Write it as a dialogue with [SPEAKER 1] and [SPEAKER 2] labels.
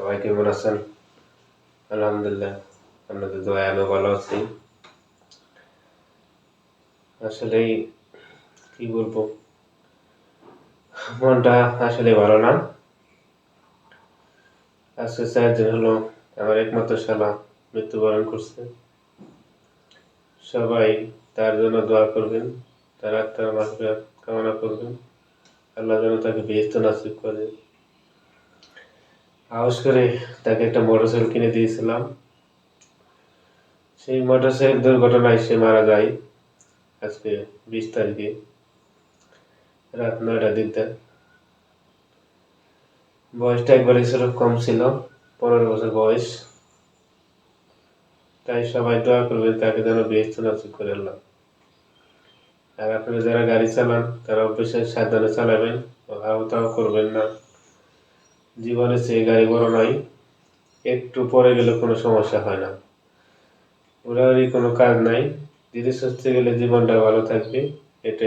[SPEAKER 1] সবাই কেমন আছেন আলহামদুলিল্লাহ আপনাদের দোয়ায় আমি ভালো আছি। আসলে কি বলব, মনটা আসলে ভালো না। আজকে চার দিন হলো আমার একমাত্র শালা মৃত্যুবরণ করছে। সবাই তার জন্য দোয়া করবেন, তার আত্মার মাফিয়া কামনা করবেন। আল্লাহ যেন তাকে বেহেস্ত নাসিব করে। হাউস করে তাকে একটা মোটরসাইকেল কিনে দিয়েছিলাম। সেই মোটরসাইকেল দুর্ঘটনায় সে মারা যায় আজকে বিশ তারিখে, রাত নয়টা দিনটা বয়সটা একবারে ছিল কম ছিল, পনেরো বছর বয়স। তাই সবাই দোয়া করবেন তাকে যেন বেহেস্ত নাসিব করে আল্লাহ। আর আপনারা যারা গাড়ি চালান, তারা অবশ্যই সাবধানে চালাবেন আওতাও করবেন না। জীবনে সেই গাড়ি বড় নয়, একটু পরে গেলে কোনো সমস্যা হয় না। ওরারই কোনো কাজ নাই ধীরে সুস্থে গেলে জীবনটা ভালো থাকবে এটা